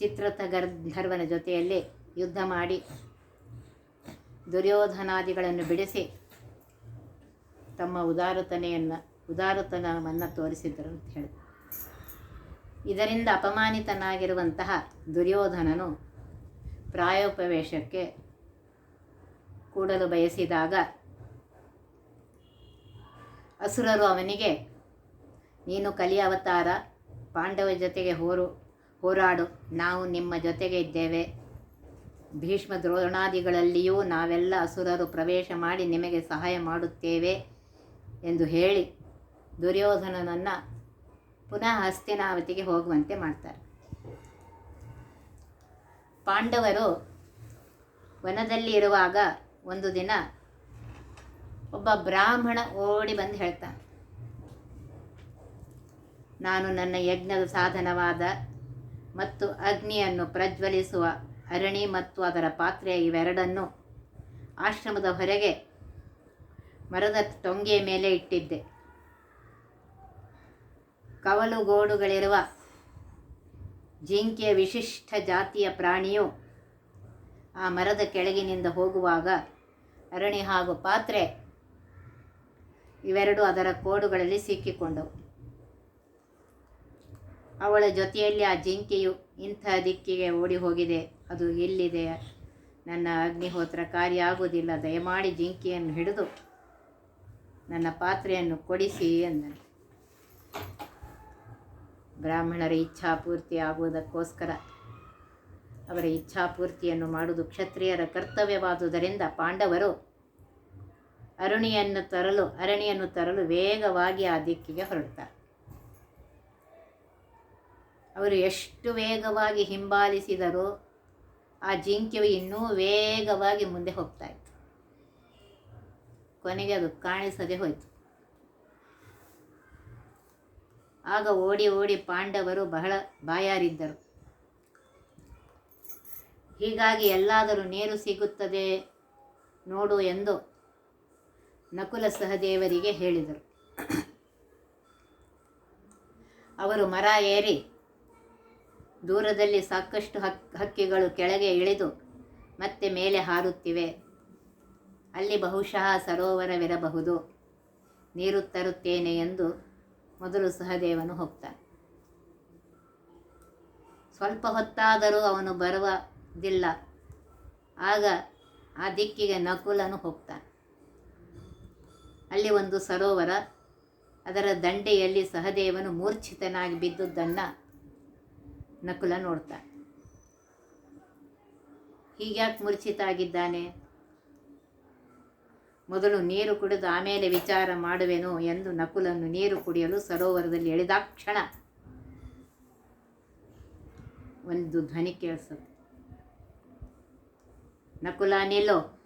ಚಿತ್ರತಗರ್ಧರ್ವನ ಜೊತೆಯಲ್ಲೇ ಯುದ್ಧ ಮಾಡಿ ದುರ್ಯೋಧನಾದಿಗಳನ್ನು ಬಿಡಿಸಿ ತಮ್ಮ ಉದಾರತನೆಯನ್ನು, ಉದಾರತನವನ್ನು ತೋರಿಸಿದರು ಅಂತ ಹೇಳಿದರು ಇದರಿಂದ ಅಪಮಾನಿತನಾಗಿರುವಂತಹ ದುರ್ಯೋಧನನು ಪ್ರಾಯೋಪವೇಶಕ್ಕೆ ಕೂಡಲು ಬಯಸಿದಾಗ ಅಸುರರು ಅವನಿಗೆ, ನೀನು ಕಲಿ ಅವತಾರ ಪಾಂಡವ ಜೊತೆಗೆ ಹೋರು ಹೋರಾಡು. ನಾವು ನಿಮ್ಮ ಜೊತೆಗೆ ಇದ್ದೇವೆ. ಭೀಷ್ಮ ದ್ರೋಣಾದಿಗಳಲ್ಲಿಯೂ ನಾವೆಲ್ಲ ಅಸುರರು ಪ್ರವೇಶ ಮಾಡಿ ನಿಮಗೆ ಸಹಾಯ ಮಾಡುತ್ತೇವೆ ಎಂದು ಹೇಳಿ ದುರ್ಯೋಧನನನ್ನು ಪುನಃ ಹಸ್ತಿನಾವತಿಗೆ ಹೋಗುವಂತೆ ಮಾಡ್ತಾರೆ. ಪಾಂಡವರು ವನದಲ್ಲಿ ಇರುವಾಗ ಒಂದು ದಿನ ಒಬ್ಬ ಬ್ರಾಹ್ಮಣ ಓಡಿ ಬಂದು ಹೇಳ್ತಾನೆ, ನಾನು ನನ್ನ ಯಜ್ಞದ ಸಾಧನವಾದ ಮತ್ತು ಅಗ್ನಿಯನ್ನು ಪ್ರಜ್ವಲಿಸುವ ಅರಣಿ ಮತ್ತು ಅದರ ಪಾತ್ರೆ ಇವೆರಡನ್ನು ಆಶ್ರಮದ ಹೊರಗೆ ಮರದ ಟೊಂಗೆಯ ಮೇಲೆ ಇಟ್ಟಿದ್ದೆ. ಕವಲುಗೋಡುಗಳಿರುವ ಜಿಂಕೆಯ ವಿಶಿಷ್ಟ ಜಾತಿಯ ಪ್ರಾಣಿಯು ಆ ಮರದ ಕೆಳಗಿನಿಂದ ಹೋಗುವಾಗ ಅರಣಿ ಹಾಗೂ ಪಾತ್ರೆ ಇವೆರಡು ಅದರ ಕೋಡುಗಳಲ್ಲಿ ಸಿಕ್ಕಿಕೊಂಡವು. ಅವಳ ಜೊತೆಯಲ್ಲಿ ಆ ಜಿಂಕೆಯು ಇಂಥ ದಿಕ್ಕಿಗೆ ಓಡಿ ಹೋಗಿದೆ. ಅದು ಎಲ್ಲಿದೆ? ನನ್ನ ಅಗ್ನಿಹೋತ್ರ ಕಾರ್ಯ ಆಗುವುದಿಲ್ಲ. ದಯಮಾಡಿ ಜಿಂಕೆಯನ್ನು ಹಿಡಿದು ನನ್ನ ಪಾತ್ರೆಯನ್ನು ಕೊಡಿಸಿ ಎಂದನು. ಬ್ರಾಹ್ಮಣರ ಇಚ್ಛಾಪೂರ್ತಿ ಆಗುವುದಕ್ಕೋಸ್ಕರ ಅವರ ಇಚ್ಛಾಪೂರ್ತಿಯನ್ನು ಮಾಡುವುದು ಕ್ಷತ್ರಿಯರ ಕರ್ತವ್ಯವಾದುದರಿಂದ ಪಾಂಡವರು ಅರುಣಿಯನ್ನು ತರಲು ಅರಣಿಯನ್ನು ತರಲು ವೇಗವಾಗಿ ಆ ದಿಕ್ಕಿಗೆ ಹೊರಡ್ತಾರೆ ಅವರು ಎಷ್ಟು ವೇಗವಾಗಿ ಹಿಂಬಾಲಿಸಿದರೋ ಆ ಜಿಂಕೆಯು ಇನ್ನೂ ವೇಗವಾಗಿ ಮುಂದೆ ಹೋಗ್ತಾ ಇತ್ತು. ಕೊನೆಗೆ ಅದು ಕಾಣಿಸದೆ ಹೋಯಿತು. ಆಗ ಓಡಿ ಓಡಿ ಪಾಂಡವರು ಬಹಳ ಬಾಯಾರಿದ್ದರು. ಹೀಗಾಗಿ ಎಲ್ಲಾದರೂ ನೀರು ಸಿಗುತ್ತದೆ ನೋಡು ಎಂದು ನಕುಲ ಸಹದೇವರಿಗೆ ಹೇಳಿದರು. ಅವರು ಮರ ಏರಿ ದೂರದಲ್ಲಿ ಸಾಕಷ್ಟು ಹಕ್, ಹಕ್ಕಿಗಳು ಕೆಳಗೆ ಇಳಿದು ಮತ್ತೆ ಮೇಲೆ ಹಾರುತ್ತಿವೆ ಅಲ್ಲಿ ಬಹುಶಃ ಸರೋವರವಿರಬಹುದು. ನೀರು ತರುತ್ತೇನೆ ಎಂದು ಮೊದಲು ಸಹದೇವನು ಹೋಗ್ತಾನೆ. ಸ್ವಲ್ಪ ಹೊತ್ತಾದರೂ ಅವನು ಬರುವುದಿಲ್ಲ. ಆಗ ಆ ದಿಕ್ಕಿಗೆ ನಕುಲನು ಹೋಗ್ತಾನೆ. ಅಲ್ಲಿ ಒಂದು ಸರೋವರ, ಅದರ ದಂಡೆಯಲ್ಲಿ ಸಹದೇವನು ಮೂರ್ಛಿತನಾಗಿ ಬಿದ್ದುದನ್ನು ನಕುಲ ನೋಡ್ತಾನೆ ಹೀಗ್ಯಾಕೆ ಮೂರ್ಛಿತ ಆಗಿದ್ದಾನೆ ಮೊದಲು ನೀರು ಕುಡಿದು ಆಮೇಲೆ ವಿಚಾರ ಮಾಡುವೆನು ಎಂದು ನಕುಲನ್ನು ನೀರು ಕುಡಿಯಲು ಸರೋವರದಲ್ಲಿ ಎಳೆದಾಕ್ಷಣ ಒಂದು ಧ್ವನಿ ಕೇಳಿಸುತ್ತೆ ನಕುಲ ನಿಲ್ಲೋ.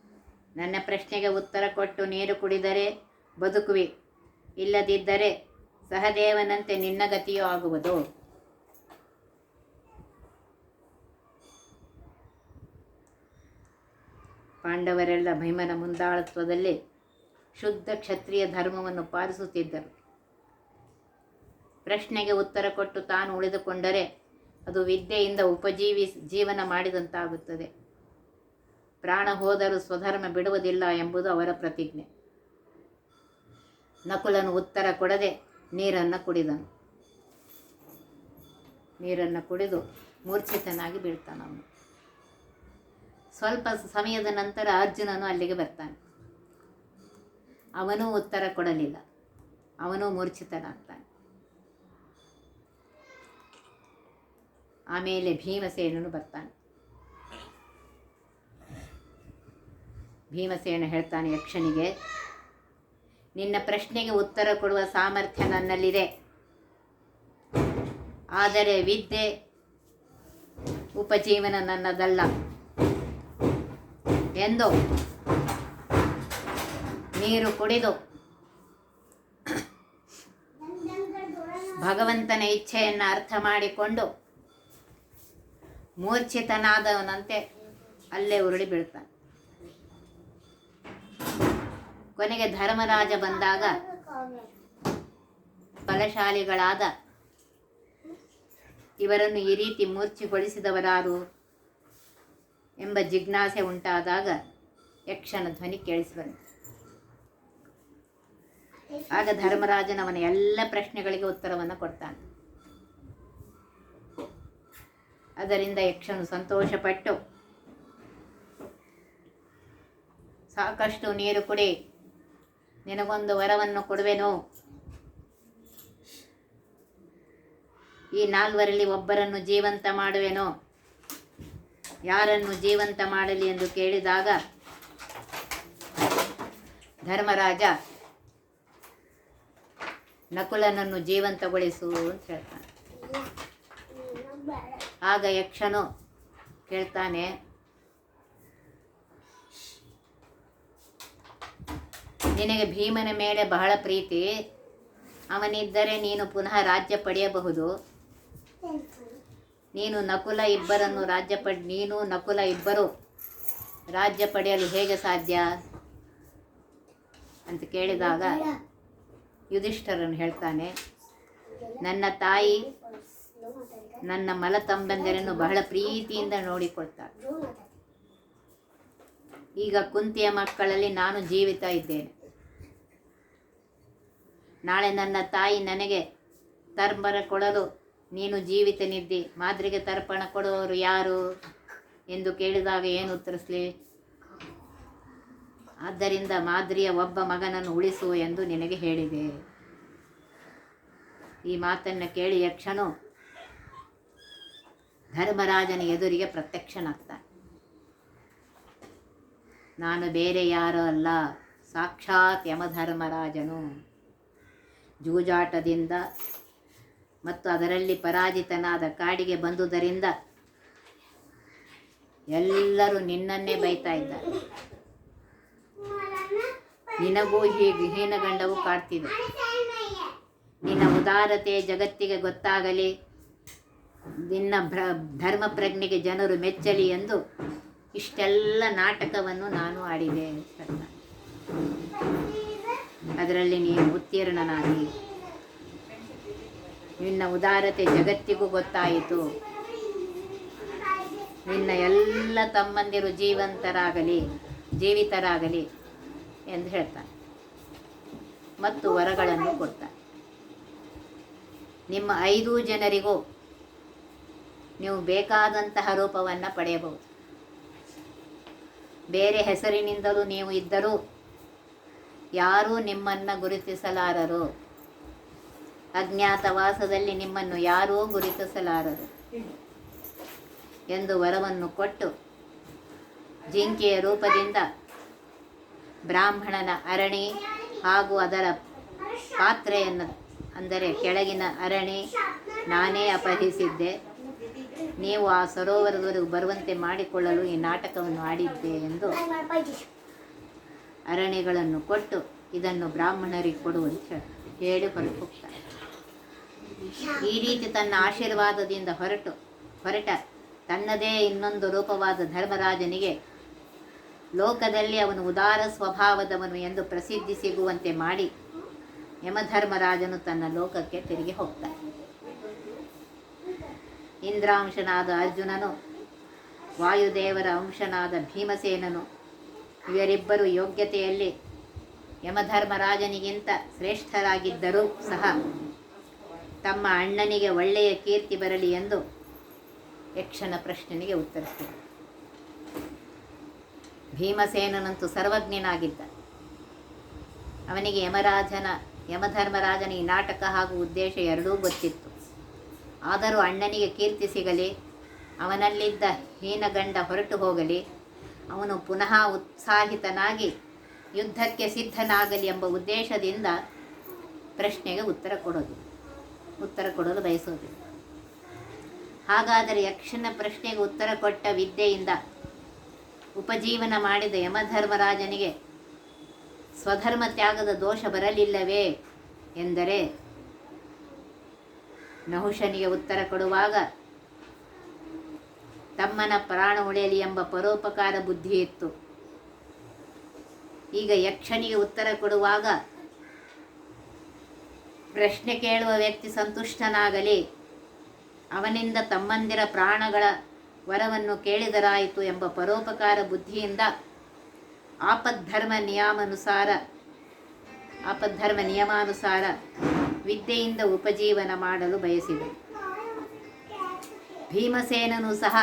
ನನ್ನ ಪ್ರಶ್ನೆಗೆ ಉತ್ತರ ಕೊಟ್ಟು ನೀರು ಕುಡಿದರೆ ಬದುಕುವಿ. ಇಲ್ಲದಿದ್ದರೆ ಸಹದೇವನಂತೆ ನಿನ್ನ ಗತಿಯೂ ಆಗುವುದು. ಪಾಂಡವರೆಲ್ಲ ಭೀಮನ ಮುಂದಾಳತ್ವದಲ್ಲಿ ಶುದ್ಧ ಕ್ಷತ್ರಿಯ ಧರ್ಮವನ್ನು ಪಾಲಿಸುತ್ತಿದ್ದರು. ಪ್ರಶ್ನೆಗೆ ಉತ್ತರ ಕೊಟ್ಟು ತಾನು ಉಳಿದುಕೊಂಡರೆ ಅದು ವಿದ್ಯೆಯಿಂದ ಉಪಜೀವಿ ಜೀವನ ಮಾಡಿದಂತಾಗುತ್ತದೆ. ಪ್ರಾಣ ಹೋದರೂ ಸ್ವಧರ್ಮ ಬಿಡುವುದಿಲ್ಲ ಎಂಬುದು ಅವರ ಪ್ರತಿಜ್ಞೆ. ನಕುಲನು ಉತ್ತರ ಕೊಡದೆ ನೀರನ್ನು ಕುಡಿದನು. ನೀರನ್ನು ಕುಡಿದು ಮೂರ್ಛಿತನಾಗಿ ಬೀಳ್ತಾನವನು. ಸ್ವಲ್ಪ ಸಮಯದ ನಂತರ ಅರ್ಜುನನು ಅಲ್ಲಿಗೆ ಬರ್ತಾನೆ. ಅವನೂ ಉತ್ತರ ಕೊಡಲಿಲ್ಲ. ಅವನೂ ಮೂರ್ಛಿತನಾಗ್ತಾನೆ. ಆಮೇಲೆ ಭೀಮಸೇನನು ಬರ್ತಾನೆ. ಭೀಮಸೇನ ಹೇಳ್ತಾನೆ ಯಕ್ಷನಿಗೆ, ನಿನ್ನ ಪ್ರಶ್ನೆಗೆ ಉತ್ತರ ಕೊಡುವ ಸಾಮರ್ಥ್ಯ ನನ್ನಲ್ಲಿದೆ. ಆದರೆ ವಿದ್ಯೆ ಉಪಜೀವನ ನನ್ನದಲ್ಲ. ಎಂದು ನೀರು ಕುಡಿದು ಭಗವಂತನ ಇಚ್ಛೆಯನ್ನು ಅರ್ಥ ಮಾಡಿಕೊಂಡು ಮೂರ್ಛಿತನಾದವನಂತೆ ಅಲ್ಲೇ ಉರುಳಿ ಬೀಳ್ತಾನೆ. ಕೊನೆಗೆ ಧರ್ಮರಾಜ ಬಂದಾಗ ಬಲಶಾಲಿಗಳಾದ ಇವರನ್ನು ಈ ರೀತಿ ಮೂರ್ಛೆಗೊಳಿಸಿದವರಾರು ಎಂಬ ಜಿಜ್ಞಾಸೆ ಉಂಟಾದಾಗ ಯಕ್ಷನ ಧ್ವನಿ ಕೇಳಿಸಿಬಂತು ಆಗ ಧರ್ಮರಾಜನವನ ಎಲ್ಲ ಪ್ರಶ್ನೆಗಳಿಗೆ ಉತ್ತರವನ್ನು ಕೊಡ್ತಾನೆ. ಅದರಿಂದ ಯಕ್ಷನು ಸಂತೋಷಪಟ್ಟು, ಸಾಕಷ್ಟು ನೀರು ಕುಡಿ, ನಿನಗೊಂದು ವರವನ್ನು ಕೊಡುವೆನು. ಈ ನಾಲ್ವರಲ್ಲಿ ಒಬ್ಬರನ್ನು ಜೀವಂತ ಮಾಡುವೆನು. ಯಾರನ್ನು ಜೀವಂತ ಮಾಡಲಿ ಎಂದು ಕೇಳಿದಾಗ ಧರ್ಮರಾಜ, ನಕುಲನನ್ನು ಜೀವಂತಗೊಳಿಸು ಅಂತ ಹೇಳ್ತಾನೆ. ಆಗ ಯಕ್ಷನು ಕೇಳ್ತಾನೆ, ನಿನಗೆ ಭೀಮನ ಮೇಲೆ ಬಹಳ ಪ್ರೀತಿ, ಅವನಿದ್ದರೆ ನೀನು ಪುನಃ ರಾಜ್ಯ ಪಡೆಯಬಹುದು. ನೀನು ನಕುಲ ಇಬ್ಬರನ್ನು ರಾಜ್ಯ ಪಡ್, ನೀನು ನಕುಲ ಇಬ್ಬರು ರಾಜ್ಯ ಪಡೆಯಲು ಹೇಗೆ ಸಾಧ್ಯ? ಅಂತ ಕೇಳಿದಾಗ ಯುಧಿಷ್ಠರನ್ನು ಹೇಳ್ತಾನೆ, ನನ್ನ ತಾಯಿ ನನ್ನ ಮಲತಂಬಂದಿರನ್ನು ಬಹಳ ಪ್ರೀತಿಯಿಂದ ನೋಡಿಕೊಳ್ತಾಳೆ. ಈಗ ಕುಂತಿಯ ಮಕ್ಕಳಲ್ಲಿ ನಾನು ಜೀವಿತ ಇದ್ದೇನೆ. ನಾಳೆ ನನ್ನ ತಾಯಿ ನನಗೆ ತರ್ಮರ ಕೊಡಲು ನೀನು ಜೀವಿತ ಜೀವಿತನಿದ್ದಿ ಮಾದ್ರಿಗೆ ತರ್ಪಣ ಕೊಡುವವರು ಯಾರು ಎಂದು ಕೇಳಿದಾಗ ಏನು ಉತ್ತರಿಸಲಿ ಆದ್ದರಿಂದ ಮಾದ್ರಿಯ ಒಬ್ಬ ಮಗನನ್ನು ಉಳಿಸು ಎಂದು ನಿನಗೆ ಹೇಳಿದೆ. ಈ ಮಾತನ್ನು ಕೇಳಿ ಯಕ್ಷನು ಧರ್ಮರಾಜನ ಎದುರಿಗೆ ಪ್ರತ್ಯಕ್ಷನಾಗ್ತಾನೆ. ನಾನು ಬೇರೆ ಯಾರೂ ಅಲ್ಲ, ಸಾಕ್ಷಾತ್ ಯಮಧರ್ಮರಾಜನು. ಜೂಜಾಟದಿಂದ ಮತ್ತು ಅದರಲ್ಲಿ ಪರಾಜಿತನಾದ ಕಾಡಿಗೆ ಬಂದುದರಿಂದ ಎಲ್ಲರೂ ನಿನ್ನನ್ನೇ ಬೈತಾ ಇದ್ದಾರೆ. ನಿನಗೂ ಹೀಗೆ ಹೀನಗಂಡವು ಕಾಡ್ತಿದೆ. ನಿನ್ನ ಉದಾರತೆ ಜಗತ್ತಿಗೆ ಗೊತ್ತಾಗಲಿ. ನಿನ್ನ ಭ್ರ ಧರ್ಮ ಪ್ರಜ್ಞೆಗೆ ಜನರು ಮೆಚ್ಚಲಿ ಎಂದು ಇಷ್ಟೆಲ್ಲ ನಾಟಕವನ್ನು ನಾನು ಆಡಿದೆ ಅದರಲ್ಲಿ ನೀನು ಉತ್ತೀರ್ಣನಾಗಿ. ನಿನ್ನ ಉದಾರತೆ ಜಗತ್ತಿಗೂ ಗೊತ್ತಾಯಿತು. ನಿನ್ನ ಎಲ್ಲ ತಮ್ಮಂದಿರು ಜೀವಂತರಾಗಲಿ, ಜೀವಿತರಾಗಲಿ ಎಂದು ಹೇಳ್ತಾನೆ. ಮತ್ತು ವರಗಳನ್ನು ಕೊಡ್ತಾನೆ. ನಿಮ್ಮ ಐದು ಜನರಿಗೂ ನೀವು ಬೇಕಾದಂತಹ ರೂಪವನ್ನು ಪಡೆಯಬಹುದು. ಬೇರೆ ಹೆಸರಿನಿಂದಲೂ ನೀವು ಇದ್ದರೂ ಯಾರೂ ನಿಮ್ಮನ್ನು ಗುರುತಿಸಲಾರರು. ಅಜ್ಞಾತವಾಸದಲ್ಲಿ ನಿಮ್ಮನ್ನು ಯಾರೂ ಗುರುತಿಸಲಾರರು. ಎಂದು ವರವನ್ನು ಕೊಟ್ಟು ಜಿಂಕೆಯ ರೂಪದಿಂದ ಬ್ರಾಹ್ಮಣನ ಅರಣಿ ಹಾಗೂ ಅದರ ಪಾತ್ರೆಯನ್ನು, ಅಂದರೆ ಕೆಳಗಿನ ಅರಣಿ, ನಾನೇ ಅಪಹರಿಸಿದ್ದೆ. ನೀವು ಆ ಸರೋವರದವರೆಗೂ ಬರುವಂತೆ ಮಾಡಿಕೊಳ್ಳಲು ಈ ನಾಟಕವನ್ನು ಆಡಿದ್ದೆ ಎಂದು ಅರಣಿಗಳನ್ನು ಕೊಟ್ಟು ಇದನ್ನು ಬ್ರಾಹ್ಮಣರಿಗೆ ಕೊಡುವಂತ ಹೇಳಿ ಹೊರಟು ಹೋಗ್ತಾರೆ ಈ ರೀತಿ ತನ್ನ ಆಶೀರ್ವಾದದಿಂದ ಹೊರಟು, ಹೊರಟ. ತನ್ನದೇ ಇನ್ನೊಂದು ರೂಪವಾದ ಧರ್ಮರಾಜನಿಗೆ ಲೋಕದಲ್ಲಿ ಅವನು ಉದಾರ ಸ್ವಭಾವದವನು ಎಂದು ಪ್ರಸಿದ್ಧಿ ಸಿಗುವಂತೆ ಮಾಡಿ ಯಮಧರ್ಮರಾಜನು ತನ್ನ ಲೋಕಕ್ಕೆ ತಿರುಗಿ ಹೋಗ್ತಾನೆ. ಇಂದ್ರಾಂಶನಾದ ಅರ್ಜುನನು, ವಾಯುದೇವರ ಅಂಶನಾದ ಭೀಮಸೇನನು, ಇವರಿಬ್ಬರು ಯೋಗ್ಯತೆಯಲ್ಲಿ ಯಮಧರ್ಮರಾಜನಿಗಿಂತ ಶ್ರೇಷ್ಠರಾಗಿದ್ದರೂ ಸಹ ತಮ್ಮ ಅಣ್ಣನಿಗೆ ಒಳ್ಳೆಯ ಕೀರ್ತಿ ಬರಲಿ ಎಂದು ಯಕ್ಷನ ಪ್ರಶ್ನೆಗೆ ಉತ್ತರಿಸಿದರು. ಭೀಮಸೇನನಂತೂ ಸರ್ವಜ್ಞನಾಗಿದ್ದ. ಅವನಿಗೆ ಯಮರಾಜನ, ಯಮಧರ್ಮರಾಜನ ಈ ನಾಟಕ ಹಾಗೂ ಉದ್ದೇಶ ಎರಡೂ ಗೊತ್ತಿತ್ತು. ಆದರೂ ಅಣ್ಣನಿಗೆ ಕೀರ್ತಿ ಸಿಗಲಿ, ಅವನಲ್ಲಿದ್ದ ಹೀನಗಂಡ ಹೊರಟು ಹೋಗಲಿ, ಅವನು ಪುನಃ ಉತ್ಸಾಹಿತನಾಗಿ ಯುದ್ಧಕ್ಕೆ ಸಿದ್ಧನಾಗಲಿ ಎಂಬ ಉದ್ದೇಶದಿಂದ ಪ್ರಶ್ನೆಗೆ ಉತ್ತರ ಕೊಡೋದು. ಉತ್ತರ ಕೊಡಲು ಬಯಸೋದು ಹಾಗಾದರೆ ಯಕ್ಷನ ಪ್ರಶ್ನೆಗೆ ಉತ್ತರ ಕೊಟ್ಟ ವಿದ್ಯೆಯಿಂದ ಉಪಜೀವನ ಮಾಡಿದ ಯಮಧರ್ಮರಾಜನಿಗೆ ಸ್ವಧರ್ಮ ತ್ಯಾಗದ ದೋಷ ಬರಲಿಲ್ಲವೇ ಎಂದರೆ ನಹುಶನಿಗೆ ಉತ್ತರ ಕೊಡುವಾಗ ತಮ್ಮನ ಪ್ರಾಣ ಉಳಿಯಲಿ ಎಂಬ ಪರೋಪಕಾರ ಬುದ್ಧಿ ಇತ್ತು ಈಗ ಯಕ್ಷನಿಗೆ ಉತ್ತರ ಕೊಡುವಾಗ ಪ್ರಶ್ನೆ ಕೇಳುವ ವ್ಯಕ್ತಿ ಸಂತುಷ್ಟನಾಗಲಿ. ಅವನಿಂದ ತಮ್ಮಂದಿರ ಪ್ರಾಣಗಳ ವರವನ್ನು ಕೇಳಿದರಾಯಿತು ಎಂಬ ಪರೋಪಕಾರ ಬುದ್ಧಿಯಿಂದ ಆಪದ್ಧರ್ಮ ನಿಯಮಾನುಸಾರ ಆಪದ್ಧರ್ಮ ನಿಯಮಾನುಸಾರ ವಿದ್ಯೆಯಿಂದ ಉಪಜೀವನ ಮಾಡಲು ಬಯಸಿದರು ಭೀಮಸೇನನು ಸಹ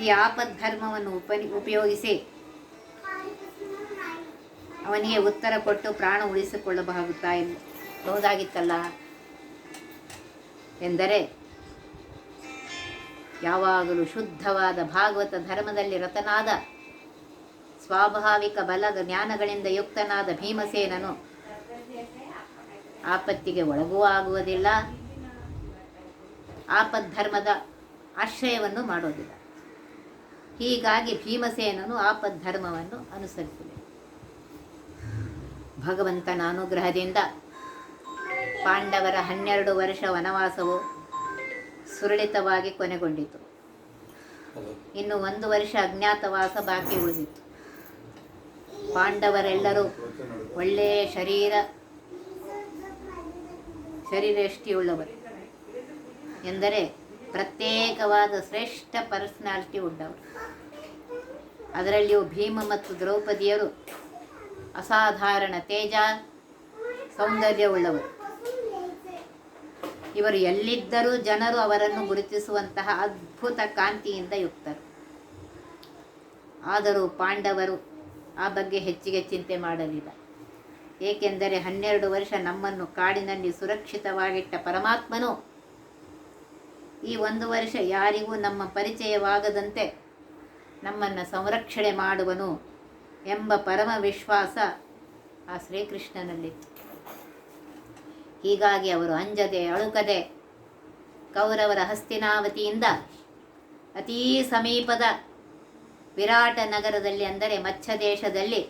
ಈ ಆಪದ್ಧರ್ಮವನ್ನು ಉಪ ಉಪಯೋಗಿಸಿ ಅವನಿಗೆ ಉತ್ತರ ಕೊಟ್ಟು ಪ್ರಾಣ ಉಳಿಸಿಕೊಳ್ಳಬಹುದಾ ಬಹುದಾಗಿತ್ತಲ್ಲ? ಎಂದರೆ, ಯಾವಾಗಲೂ ಶುದ್ಧವಾದ ಭಾಗವತ ಧರ್ಮದಲ್ಲಿ ರತನಾದ ಸ್ವಾಭಾವಿಕ ಬಲ ಜ್ಞಾನಗಳಿಂದ ಯುಕ್ತನಾದ ಭೀಮಸೇನನು ಆಪತ್ತಿಗೆ ಒಳಗೂ ಆಗುವುದಿಲ್ಲ ಆಪದ್ಧರ್ಮದ ಆಶ್ರಯವನ್ನು ಮಾಡೋದಿಲ್ಲ. ಹೀಗಾಗಿ ಭೀಮಸೇನನು ಆಪದ್ಧರ್ಮವನ್ನು ಅನುಸರಿಸಿದೆ. ಭಗವಂತನ ಅನುಗ್ರಹದಿಂದ ಪಾಂಡವರ ಹನ್ನೆರಡು ವರ್ಷ ವನವಾಸವು ಸುರಳಿತವಾಗಿ ಕೊನೆಗೊಂಡಿತು. ಇನ್ನು ಒಂದು ವರ್ಷ ಅಜ್ಞಾತವಾಸ ಬಾಕಿ ಉಳಿದಿತ್ತು. ಪಾಂಡವರೆಲ್ಲರೂ ಒಳ್ಳೆಯ ಶರೀರ, ಶರೀರಷ್ಟಿಯುಳ್ಳವರು ಎಂದರೆ ಪ್ರತ್ಯೇಕವಾದ ಶ್ರೇಷ್ಠ ಪರ್ಸನಾಲಿಟಿ ಉಳ್ಳವರು ಅದರಲ್ಲಿಯೂ ಭೀಮ ಮತ್ತು ದ್ರೌಪದಿಯರು ಅಸಾಧಾರಣ ತೇಜ ಸೌಂದರ್ಯವುಳ್ಳವರು. ಇವರು ಎಲ್ಲಿದ್ದರೂ ಜನರು ಅವರನ್ನು ಗುರುತಿಸುವಂತಹ ಅದ್ಭುತ ಕಾಂತಿಯಿಂದ ಯುಕ್ತರು. ಆದರೂ ಪಾಂಡವರು ಆ ಬಗ್ಗೆ ಹೆಚ್ಚಿಗೆ ಚಿಂತೆ ಮಾಡಲಿಲ್ಲ. ಏಕೆಂದರೆ ಹನ್ನೆರಡು ವರ್ಷ ನಮ್ಮನ್ನು ಕಾಡಿನಲ್ಲಿ ಸುರಕ್ಷಿತವಾಗಿಟ್ಟ ಪರಮಾತ್ಮನು ಈ ಒಂದು ವರ್ಷ ಯಾರಿಗೂ ನಮ್ಮ ಪರಿಚಯವಾಗದಂತೆ ನಮ್ಮನ್ನು ಸಂರಕ್ಷಣೆ ಮಾಡುವನು ಎಂಬ ಪರಮ ವಿಶ್ವಾಸ ಆ ಶ್ರೀಕೃಷ್ಣನಲ್ಲಿತ್ತು ಹೀಗಾಗಿ ಅವರು ಅಂಜದೆ, ಅಳುಕದೆ, ಕೌರವರ ಹಸ್ತಿನಾವತಿಯಿಂದ ಅತೀ ಸಮೀಪದ ವಿರಾಟ ನಗರದಲ್ಲಿ ಅಂದರೆ ಮಚ್ಛ ದೇಶದಲ್ಲಿ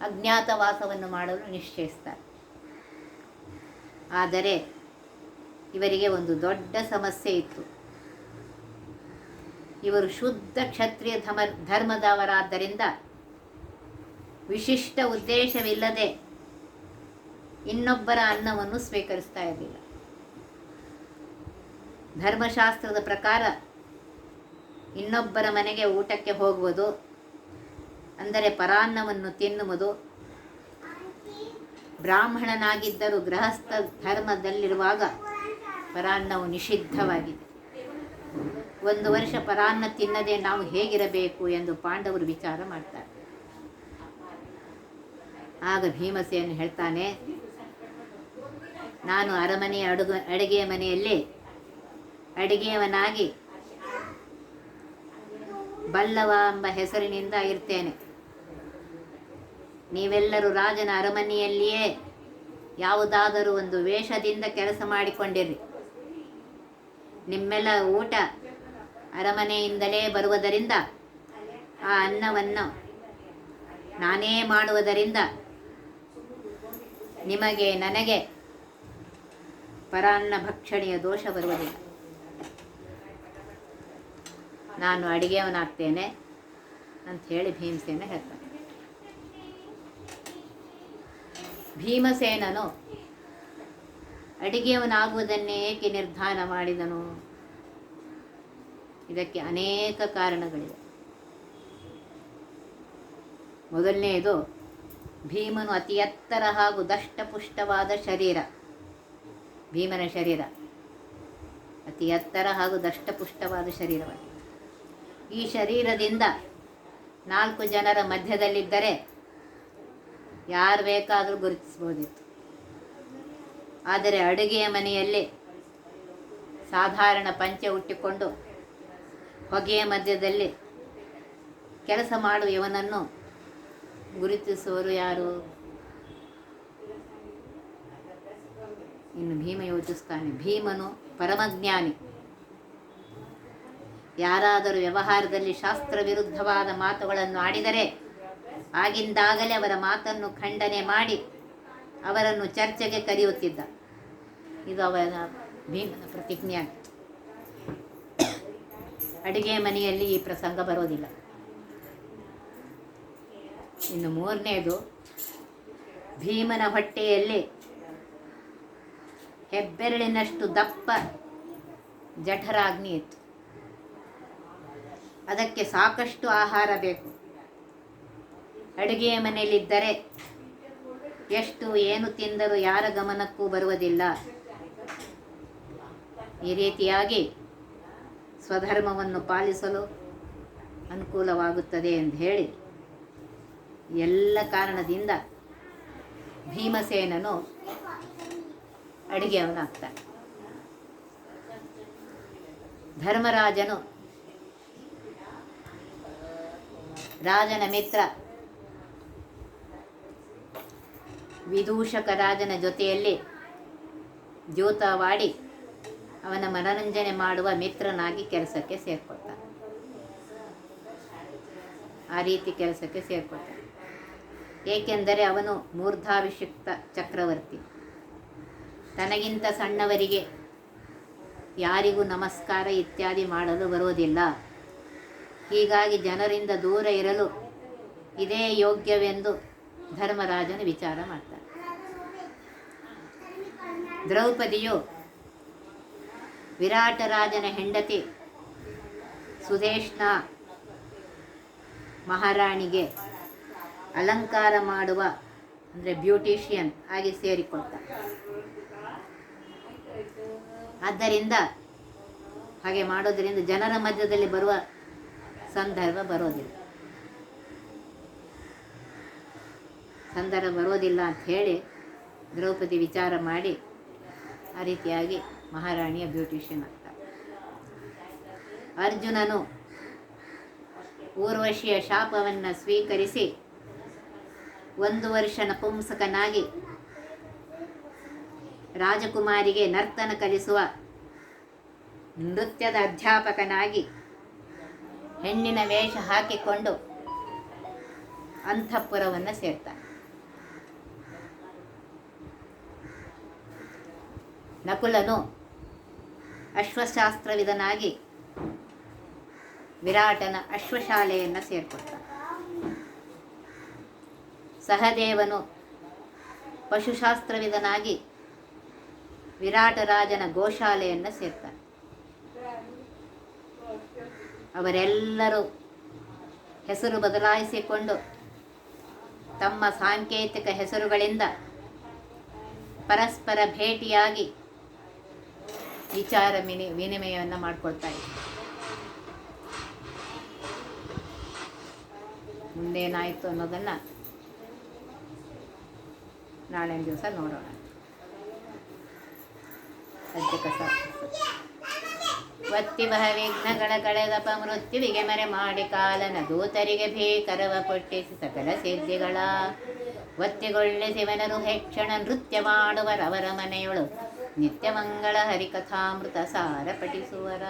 ಅಜ್ಞಾತವಾಸವನ್ನು ಮಾಡಲು ನಿಶ್ಚಯಿಸ್ತಾರೆ. ಆದರೆ ಇವರಿಗೆ ಒಂದು ದೊಡ್ಡ ಸಮಸ್ಯೆ ಇತ್ತು. ಇವರು ಶುದ್ಧ ಕ್ಷತ್ರಿಯ ಧಮ, ಧರ್ಮದವರಾದ್ದರಿಂದ ವಿಶಿಷ್ಟ ಉದ್ದೇಶವಿಲ್ಲದೆ ಇನ್ನೊಬ್ಬರ ಅನ್ನವನ್ನು ಸ್ವೀಕರಿಸ್ತಾ ಇರಲಿಲ್ಲ ಧರ್ಮಶಾಸ್ತ್ರದ ಪ್ರಕಾರ ಇನ್ನೊಬ್ಬರ ಮನೆಗೆ ಊಟಕ್ಕೆ ಹೋಗುವುದು, ಅಂದರೆ ಪರಾನ್ನವನ್ನು ತಿನ್ನುವುದು, ಬ್ರಾಹ್ಮಣನಾಗಿದ್ದರೂ ಗೃಹಸ್ಥ ಧರ್ಮದಲ್ಲಿರುವಾಗ ಪರಾನ್ನವು ನಿಷಿದ್ಧವಾಗಿದೆ. ಒಂದು ವರ್ಷ ಪರಾನ್ನ ತಿನ್ನದೆ ನಾವು ಹೇಗಿರಬೇಕು ಎಂದು ಪಾಂಡವರು ವಿಚಾರ ಮಾಡ್ತಾರೆ. ಆಗ ಭೀಮಸೇನ ಹೇಳ್ತಾನೆ, ನಾನು ಅರಮನೆಯ ಅಡುಗೆ ಮನೆಯಲ್ಲಿ ಅಡುಗೆಯವನಾಗಿ ಬಲ್ಲವ ಎಂಬ ಹೆಸರಿನಿಂದ ಇರ್ತೇನೆ. ನೀವೆಲ್ಲರೂ ರಾಜನ ಅರಮನೆಯಲ್ಲಿಯೇ ಯಾವುದಾದರೂ ಒಂದು ವೇಷದಿಂದ ಕೆಲಸ ಮಾಡಿಕೊಂಡಿರಿ. ನಿಮ್ಮೆಲ್ಲ ಊಟ ಅರಮನೆಯಿಂದಲೇ ಬರುವುದರಿಂದ ಆ ಅನ್ನವನ್ನು ನಾನೇ ಮಾಡುವುದರಿಂದ ನಿಮಗೆ, ನನಗೆ ಪರಾನ್ನ ಭಕ್ಷಣೆಯ ದೋಷ ಬರುವುದಿಲ್ಲ. ನಾನು ಅಡಿಗೆಯವನಾಗ್ತೇನೆ ಅಂತ ಹೇಳಿ ಭೀಮಸೇನ ಹೇಳ್ತಾನೆ. ಭೀಮಸೇನನು ಅಡಿಗೆಯವನಾಗುವುದನ್ನೇ ಏಕೆ ನಿರ್ಧಾರ ಮಾಡಿದನು? ಇದಕ್ಕೆ ಅನೇಕ ಕಾರಣಗಳಿವೆ. ಮೊದಲನೆಯದು ಭೀಮನು ಅತಿ ಎತ್ತರ ಹಾಗೂ ದಷ್ಟಪುಷ್ಟವಾದ ಶರೀರ. ಭೀಮನ ಶರೀರ. ಅತಿ ಎತ್ತರ ಹಾಗೂ ದಷ್ಟಪುಷ್ಟವಾದ ಶರೀರವಾಗಿದೆ ಈ ಶರೀರದಿಂದ ನಾಲ್ಕು ಜನರ ಮಧ್ಯದಲ್ಲಿದ್ದರೆ ಯಾರು ಬೇಕಾದರೂ ಗುರುತಿಸ್ಬೋದಿತ್ತು ಆದರೆ ಅಡುಗೆಯ ಮನೆಯಲ್ಲಿ ಸಾಧಾರಣ ಪಂಚೆ ಹುಟ್ಟಿಕೊಂಡು ಹೊಗೆಯ ಮಧ್ಯದಲ್ಲಿ ಕೆಲಸ ಮಾಡುವ ಇವನನ್ನು ಗುರುತಿಸುವರು ಯಾರು? ಇನ್ನು ಭೀಮ ಯೋಚಿಸ್ತಾನೆ. ಭೀಮನು ಪರಮಜ್ಞಾನಿ. ಯಾರಾದರೂ ವ್ಯವಹಾರದಲ್ಲಿ ಶಾಸ್ತ್ರ ವಿರುದ್ಧವಾದ ಮಾತುಗಳನ್ನು ಆಡಿದರೆ ಆಗಿಂದಾಗಲೇ ಅವರ ಮಾತನ್ನು ಖಂಡನೆ ಮಾಡಿ ಅವರನ್ನು ಚರ್ಚೆಗೆ ಕರೆಯುತ್ತಿದ್ದ. ಇದು ಅವರ ಭೀಮನ ಪ್ರತಿಜ್ಞೆ ಅಡುಗೆ ಮನೆಯಲ್ಲಿ ಈ ಪ್ರಸಂಗ ಬರೋದಿಲ್ಲ. ಇನ್ನು ಮೂರನೇದು, ಭೀಮನ ಹೊಟ್ಟೆಯಲ್ಲಿ ಹೆಬ್ಬೆರಳಿನಷ್ಟು ದಪ್ಪ ಜಠರಾಗ್ನಿ ಇತ್ತು. ಅದಕ್ಕೆ ಸಾಕಷ್ಟು ಆಹಾರ ಬೇಕು. ಅಡುಗೆಯ ಮನೆಯಲ್ಲಿದ್ದರೆ ಎಷ್ಟು ಏನು ತಿಂದರೂ ಯಾರ ಗಮನಕ್ಕೂ ಬರುವುದಿಲ್ಲ. ಈ ರೀತಿಯಾಗಿ ಸ್ವಧರ್ಮವನ್ನು ಪಾಲಿಸಲು ಅನುಕೂಲವಾಗುತ್ತದೆ ಎಂದು ಹೇಳಿ ಎಲ್ಲ ಕಾರಣದಿಂದ ಭೀಮಸೇನನು ಅಡುಗೆಯವನಾಗ್ತಾನೆ. ಧರ್ಮರಾಜನು ರಾಜನ ಮಿತ್ರ, ವಿದೂಷಕ ರಾಜನ ಜೊತೆಯಲ್ಲಿ ಜ್ಯೋತವಾಡಿ ಅವನ ಮನರಂಜನೆ ಮಾಡುವ ಮಿತ್ರನಾಗಿ ಕೆಲಸಕ್ಕೆ ಸೇರ್ಕೊಳ್ತಾನೆ. ಆ ರೀತಿ ಕೆಲಸಕ್ಕೆ ಸೇರ್ಕೊಳ್ತಾನೆ. ಏಕೆಂದರೆ ಅವನು ಮೂರ್ಧಾಭಿಷಿಕ್ತ ಚಕ್ರವರ್ತಿ. ತನಗಿಂತ ಸಣ್ಣವರಿಗೆ ಯಾರಿಗೂ ನಮಸ್ಕಾರ ಇತ್ಯಾದಿ ಮಾಡಲು ಬರುವುದಿಲ್ಲ. ಹೀಗಾಗಿ ಜನರಿಂದ ದೂರ ಇರಲು ಇದೇ ಯೋಗ್ಯವೆಂದು ಧರ್ಮರಾಜನು ವಿಚಾರ ಮಾಡ್ತಾನೆ. ದ್ರೌಪದಿಯು ವಿರಾಟ ರಾಜನ ಹೆಂಡತಿ ಸುದೇಶ್ನ ಮಹಾರಾಣಿಗೆ ಅಲಂಕಾರ ಮಾಡುವ ಅಂದರೆ ಬ್ಯೂಟಿಷಿಯನ್ ಹಾಗೆ ಸೇರಿಕೊಳ್ತಾನೆ ಆದ್ದರಿಂದ ಹಾಗೆ ಮಾಡೋದರಿಂದ ಜನರ ಮಧ್ಯದಲ್ಲಿ ಬರುವ ಸಂದರ್ಭ ಬರೋದಿಲ್ಲ. ಸಂದರ್ಭ ಬರೋದಿಲ್ಲ ಅಂತ ಹೇಳಿ ದ್ರೌಪದಿ ವಿಚಾರ ಮಾಡಿ ಆ ರೀತಿಯಾಗಿ ಮಹಾರಾಣಿಯ ಬ್ಯೂಟಿಷಿಯನ್ ಅಂತ ಅರ್ಜುನನು ಊರ್ವಶಿಯ ಶಾಪವನ್ನು ಸ್ವೀಕರಿಸಿ ಒಂದು ವರ್ಷ ನಪುಂಸಕನಾಗಿ ರಾಜಕುಮಾರಿಗೆ ನರ್ತನ ಕಲಿಸುವ ನೃತ್ಯದ ಅಧ್ಯಾಪಕನಾಗಿ ಹೆಣ್ಣಿನ ವೇಷ ಹಾಕಿಕೊಂಡು ಅಂತಃಪುರವನ್ನು ಸೇರ್ತಾನೆ. ನಕುಲನು ಅಶ್ವಶಾಸ್ತ್ರವಿದನಾಗಿ ವಿರಾಟನ ಅಶ್ವಶಾಲೆಯನ್ನು ಸೇರ್ಕೊಳ್ತಾನೆ ಸಹದೇವನು ಪಶುಶಾಸ್ತ್ರವಿದನಾಗಿ ವಿರಾಟ ರಾಜನ ಗೋಶಾಲೆಯನ್ನು ಸೇರ್ತಾನೆ. ಅವರೆಲ್ಲರೂ ಹೆಸರು ಬದಲಾಯಿಸಿಕೊಂಡು ತಮ್ಮ ಸಾಂಕೇತಿಕ ಹೆಸರುಗಳಿಂದ ಪರಸ್ಪರ ಭೇಟಿಯಾಗಿ ವಿಚಾರ ಮಿನಿ ವಿನಿಮಯವನ್ನು ಮಾಡಿಕೊಳ್ತಾ ಇದ್ದಾರೆ. ಮುಂದೇನಾಯಿತು ಅನ್ನೋದನ್ನು ನಾಳಿನ ದಿವಸ ನೋಡೋಣ. ಸದ್ಯ ಕಸ ಒತ್ತಿ ಬಹ ವಿಘ್ನಗಳ ಕಳೆದಪ ಮೃತ್ಯುವಿಗೆ ಮರೆ ಮಾಡಿ ಕಾಲನ ದೂತರಿಗೆ ಭೀಕರವ ಪೊಟ್ಟಿಸಿ ಸಕಲ ಸಿದ್ಧಿಗಳ. ಒತ್ತಿಗೊಳ್ಳೆ ಶಿವನರು ಹೆಕ್ಷಣ ನೃತ್ಯ ಮಾಡುವರವರ ಮನೆಯೊಳು ನಿತ್ಯ ಮಂಗಳ ಹರಿಕಥಾಮೃತ ಸಾರ ಪಠಿಸುವರ.